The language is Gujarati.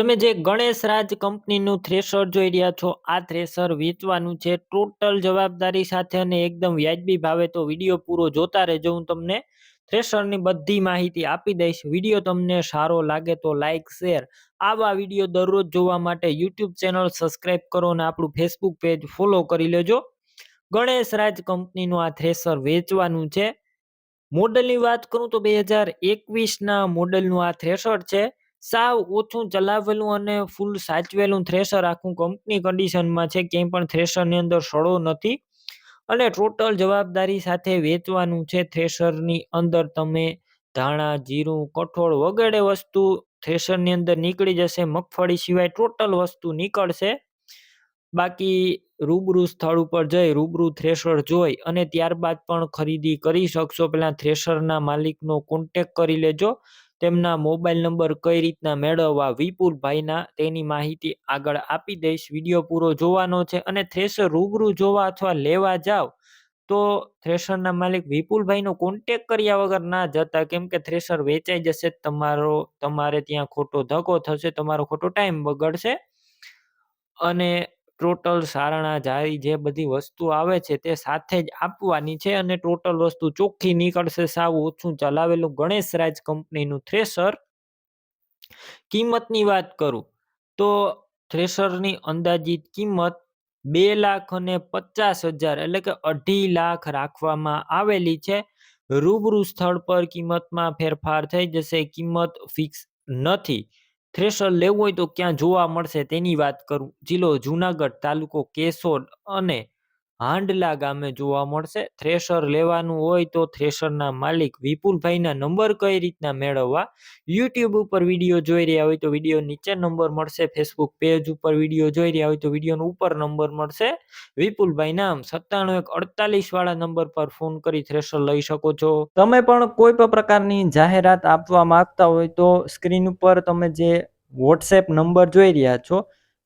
તમે જે ગણેશ રાજ કંપનીનું થ્રેશર જોઈ રહ્યા છો, આ થ્રેશર વેચવાનું છે. ટોટલ જવાબદારી સાથે અને એકદમ વ્યાજબી ભાવે તો વીડિયો પૂરો જોતા રહેજો. હું તમને થ્રેશરની બધી માહિતી આપી દઈશ. વીડિયો તમને સારો લાગે તો લાઇક શેર. આવા વીડિયો દરરોજ જોવા માટે યુટ્યુબ ચેનલ સબસ્ક્રાઈબ કરો અને આપણું ફેસબુક પેજ ફોલો કરી લેજો. ગણેશ રાજ કંપનીનું આ થ્રેશર વેચવાનું છે. મોડલની વાત કરું તો બે હજાર એકવીસના મોડલનું આ થ્રેશર છે. સાવ ઓછું ચલાવેલું અને ફૂલ સાચવેલું થ્રેશર આખું કંપની કન્ડિશનમાં છે, ક્યાંય પણ થ્રેશરની અંદર સડો નથી. અને ટોટલ જવાબદારી સાથે વેચવાનું છે થ્રેશરની અંદર તમે ધાણા, જીરું, કઠોળ વગેરે વસ્તુ થ્રેશરની અંદર નીકળી જશે, મગફળી સિવાય ટોટલ વસ્તુ નીકળશે. બાકી રૂબરૂ સ્થળ ઉપર જઈ, રૂબરૂ થ્રેશર જોઈ અને ત્યારબાદ પણ ખરીદી કરી શકશો. પેલા થ્રેશરના માલિકનો કોન્ટેક કરી લેજો. તેમના મોબાઈલ નંબર કઈ રીતના મેળવવા વિપુલભાઈના તેની માહિતી આગળ આપી દઈશ. વીડિયો પૂરો જોવાનો છે અને થ્રેશર રૂબરૂ જોવા અથવા લેવા જાવ તો થ્રેશરના માલિક વિપુલભાઈનો કોન્ટેક કર્યા વગર ના જતા કેમ કે થ્રેશર વેચાઈ જશે, તમારો, તમારે ત્યાં ખોટો ધક્કો થશે, તમારો ખોટો ટાઈમ બગડશે. અને ટોટલ સારણા જારી જે બધી વસ્તુ આવે છે તે સાથે જ આપવાની છે અને ટોટલ વસ્તુ ચોખ્ખી નીકળશે સાવ ઓછું ચલાવેલું ગણેશ રાજ કંપનીનું થ્રેશર કિંમતની વાત કરું, તો થ્રેશરની અંદાજિત કિંમત બે લાખ અને પચાસ હજાર એટલે કે અઢી લાખ રાખવામાં આવેલી છે. રૂબરૂ સ્થળ પર કિંમતમાં ફેરફાર થઈ જશે, કિંમત ફિક્સ નથી. થ્રેશર લેવું હોય તો ક્યાં જોવા મળશે તેની વાત કરું. જિલ્લો જુનાગઢ તાલુકો કેશોદ અને હાંડલા ગામે જોવા મળશે. થ્રેશર લેવાનું હોય તો થ્રેશરના માલિક વિપુલભાઈના નંબર કઈ રીતના મેળવવા? યુટ્યુબ ઉપર વીડિયો જોઈ રહ્યા હોય તો વીડિયો નીચે નંબર મળશે. ફેસબુક પેજ ઉપર વીડિયો જોઈ રહ્યા હોય તો વિડીયોનો ઉપર નંબર મળશે. વિપુલભાઈ નામ સત્તાણું એક અડતાલીસ વાળા નંબર પર ફોન કરી થ્રેશર લઈ શકો છો. તમે પણ કોઈ પણ પ્રકારની જાહેરાત આપવા માંગતા હોય તો સ્ક્રીન ઉપર તમે જે વોટ્સએપ નંબર જોઈ રહ્યા છો